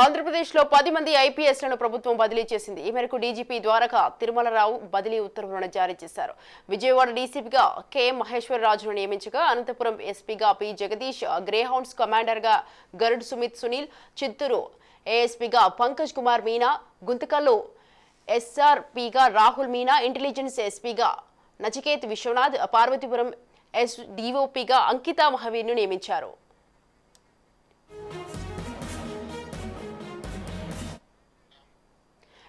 ఆంధ్రప్రదేశ్లో పది మంది ఐపీఎస్లను ప్రభుత్వం బదిలీ చేసింది. ఈ మేరకు డీజీపీ ద్వారకా తిరుమలరావు బదిలీ ఉత్తర్వులను జారీ చేశారు. విజయవాడ డీసీపీగా కె మహేశ్వరరాజును నియమించగా అనంతపురం ఎస్పీగా పి జగదీష్ గ్రేహౌండ్స్ కమాండర్గా గరుడ్ సుమిత్ సునీల్ చిత్తూరు ఏఎస్పీగా పంకజ్ కుమార్ మీనా గుంతకల్లు ఎస్ఆర్పీగా రాహుల్ మీనా ఇంటెలిజెన్స్ ఎస్పీగా నచికేత్ విశ్వనాథ్ పార్వతీపురం ఎస్ డీఓపీగా అంకితా మహవీర్ను నియమించారు.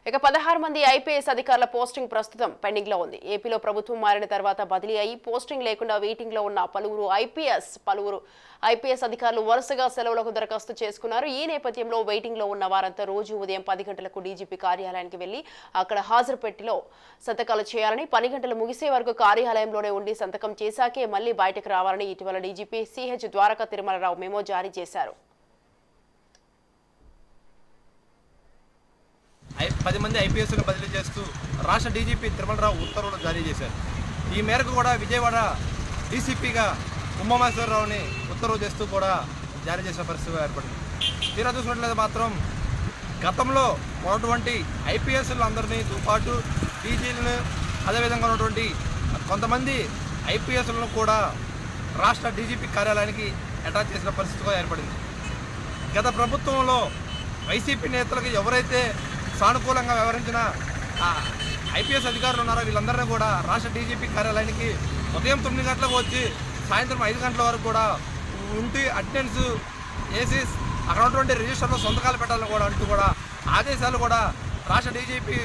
ఇక పదహారు మంది ఐపీఎస్ అధికారుల పోస్టింగ్ ప్రస్తుతం పెండింగ్లో ఉంది. ఏపీలో ప్రభుత్వం మారిన తర్వాత బదిలీ అయి పోస్టింగ్ లేకుండా వెయిటింగ్లో ఉన్న పలువురు ఐపీఎస్ పలువురు ఐపీఎస్ అధికారులు వరుసగా సెలవులకు దరఖాస్తు చేసుకున్నారు. ఈ నేపథ్యంలో వెయిటింగ్లో ఉన్న వారంతా రోజు ఉదయం పది గంటలకు డీజీపీ కార్యాలయానికి వెళ్ళి అక్కడ హాజరు పెట్టిలో సంతకాలు చేయాలని పని గంటలు ముగిసే వరకు కార్యాలయంలోనే ఉండి సంతకం చేశాకే మళ్ళీ బయటకు రావాలని ఇటీవల DGP CH Dwaraka Tirumala Rao memo జారీ చేశారు. పది మంది ఐపీఎస్ను బదిలీ చేస్తూ రాష్ట్ర డీజీపీ తిరుమలరావు ఉత్తర్వులు జారీ చేశారు. ఈ మేరకు కూడా విజయవాడ డీసీపీగా ఉమ్మమేశ్వరరావుని ఉత్తర్వు చేస్తూ కూడా జారీ చేసిన పరిస్థితి ఏర్పడింది. తీరా చూసినట్లయితే మాత్రం గతంలో ఉన్నటువంటి ఐపీఎస్లు అందరినీ పాటు డీజీలను అదేవిధంగా ఉన్నటువంటి కొంతమంది ఐపీఎస్లను కూడా రాష్ట్ర డీజీపీ కార్యాలయానికి అటాచ్ చేసిన పరిస్థితి ఏర్పడింది. గత ప్రభుత్వంలో వైసీపీ నేతలకు ఎవరైతే సానుకూలంగా వ్యవహరించిన ఐపీఎస్ అధికారులు ఉన్నారో? వీళ్ళందరినీ కూడా రాష్ట్ర డీజీపీ కార్యాలయానికి ఉదయం తొమ్మిది గంటలకు వచ్చి సాయంత్రం ఐదు గంటల వరకు కూడా ఉండి అటెండెన్స్ వేసి అక్కడ ఉన్నటువంటి రిజిస్టర్లో సొంతకాలు పెట్టాలని కూడా అంటూ కూడా ఆదేశాలు కూడా రాష్ట్ర డీజీపీ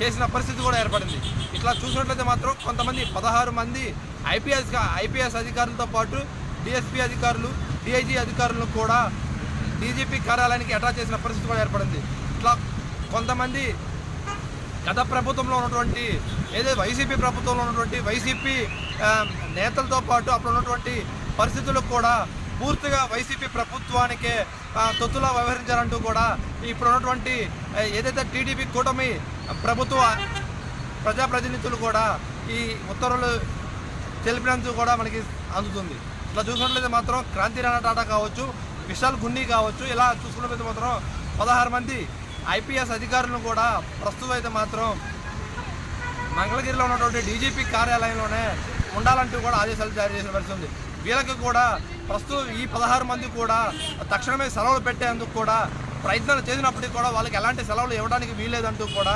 చేసిన పరిస్థితి కూడా ఏర్పడింది. ఇట్లా చూసినట్లయితే మాత్రం కొంతమంది పదహారు మంది ఐపీఎస్ ఐపీఎస్ అధికారులతో పాటు డిఎస్పీ అధికారులు డిఐజీ అధికారులను కూడా డీజీపీ కార్యాలయానికి అటాచ్ చేసిన పరిస్థితి కూడా ఏర్పడింది. ఇట్లా కొంతమంది గత ప్రభుత్వంలో ఉన్నటువంటి ఏదైతే వైసీపీ ప్రభుత్వంలో ఉన్నటువంటి వైసీపీ నేతలతో పాటు అప్పుడు ఉన్నటువంటి పరిస్థితులకు కూడా పూర్తిగా వైసీపీ ప్రభుత్వానికే తొత్తులా వ్యవహరించారంటూ కూడా ఇప్పుడు ఉన్నటువంటి ఏదైతే టీడీపీ కూటమి ప్రభుత్వ ప్రజాప్రతినిధులు కూడా ఈ ఉత్తర్వులు తెలిపినందుకు కూడా మనకి అందుతుంది. ఇట్లా చూసుకున్నట్లయితే మాత్రం క్రాంతి రాణా టాటా కావచ్చు విశాల్ గున్ని కావచ్చు ఇలా చూసుకున్నట్లయితే మాత్రం పదహారు మంది ఐపీఎస్ అధికారులను కూడా ప్రస్తుతం అయితే మాత్రం మంగళగిరిలో ఉన్నటువంటి డీజీపీ కార్యాలయంలోనే ఉండాలంటూ కూడా ఆదేశాలు జారీ చేసిన పరిస్థితి ఉంది. వీళ్ళకి కూడా ప్రస్తుతం ఈ పదహారు మంది కూడా తక్షణమే సెలవులు పెట్టేందుకు కూడా ప్రయత్నాలు చేసినప్పటికీ కూడా వాళ్ళకి ఎలాంటి సెలవులు ఇవ్వడానికి వీల్లేదంటూ కూడా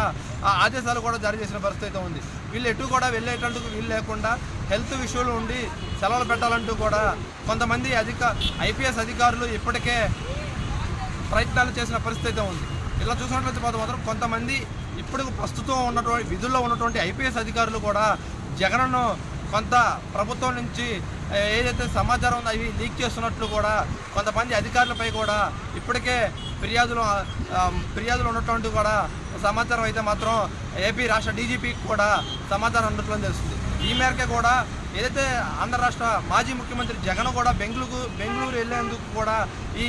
ఆ ఆదేశాలు కూడా జారీ చేసిన పరిస్థితి అయితే ఉంది. వీళ్ళు ఎటు కూడా వెళ్ళేటందుకు వీలు లేకుండా హెల్త్ విషయంలో ఉండి సెలవులు పెట్టాలంటూ కూడా కొంతమంది అధిక ఐపీఎస్ అధికారులు ఇప్పటికే ప్రయత్నాలు చేసిన పరిస్థితి అయితే ఉంది. ఇలా చూసినట్లయితే మాత్రం మాత్రం కొంతమంది ఇప్పుడు ప్రస్తుతం ఉన్నటువంటి విధుల్లో ఉన్నటువంటి ఐపీఎస్ అధికారులు కూడా జగన్ను కొంత ప్రభుత్వం నుంచి ఏదైతే సమాచారం ఉందో అవి లీక్ చేస్తున్నట్లు కూడా కొంతమంది అధికారులపై కూడా ఇప్పటికే ఫిర్యాదులు ఫిర్యాదులు ఉన్నటువంటి కూడా సమాచారం అయితే మాత్రం ఏపీ రాష్ట్ర డీజీపీకి కూడా సమాచారం ఉన్నట్లు తెలుస్తుంది. ఈ మేరకే కూడా ఏదైతే ఆంధ్ర రాష్ట్ర మాజీ ముఖ్యమంత్రి జగన్ కూడా బెంగళూరు బెంగళూరు వెళ్ళేందుకు కూడా ఈ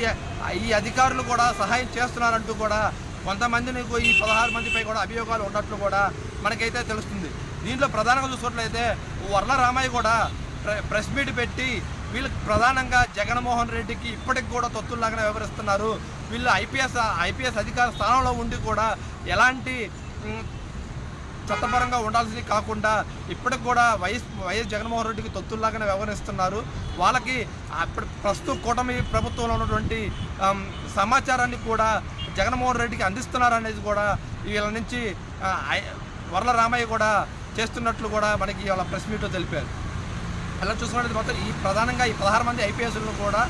ఈ అధికారులు కూడా సహాయం చేస్తున్నారంటూ కూడా కొంతమందిని ఈ పదహారు మందిపై కూడా అభియోగాలు ఉన్నట్లు కూడా మనకైతే తెలుస్తుంది. దీంట్లో ప్రధానంగా చూసుకున్నట్లయితే వర్ల రామయ్య కూడా ప్రెస్ మీట్ పెట్టి వీళ్ళు ప్రధానంగా జగన్మోహన్ రెడ్డికి ఇప్పటికి కూడా తొత్తుల్లాగానే వ్యవహరిస్తున్నారు. వీళ్ళు ఐపీఎస్ ఐపీఎస్ అధికార స్థానంలో ఉండి కూడా ఎలాంటి చట్టపరంగా ఉండాల్సింది కాకుండా ఇప్పటికి కూడా వైఎస్ వైఎస్ జగన్మోహన్ రెడ్డికి తొత్తుల్లాగానే వ్యవహరిస్తున్నారు. వాళ్ళకి అప్పుడు ప్రస్తుత కూటమి ప్రభుత్వంలో ఉన్నటువంటి సమాచారాన్ని కూడా జగన్మోహన్ రెడ్డికి అందిస్తున్నారు అనేది కూడా వీళ్ళ నుంచి వరల రామయ్య కూడా చేస్తున్నట్లు కూడా మనకి వాళ్ళ ప్రెస్ మీట్లో తెలిపారు. ఎలా చూసుకున్నట్టు మొత్తం ఈ ప్రధానంగా ఈ పదహారు మంది ఐపీఎస్లను కూడా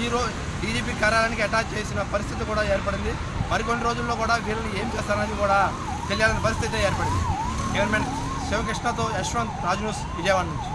ఈ రోజు డీజీపీ కార్యాలయానికి అటాచ్ చేసిన పరిస్థితి కూడా ఏర్పడింది. మరికొన్ని రోజుల్లో కూడా వీళ్ళని ఏం చేస్తారనేది కూడా తెలియాలని పరిస్థితి ఏర్పడింది గవర్నమెంట్ శివకృష్ణతో యశ్వంత్ రాజ్ న్యూస్ విజయవాడ నుంచి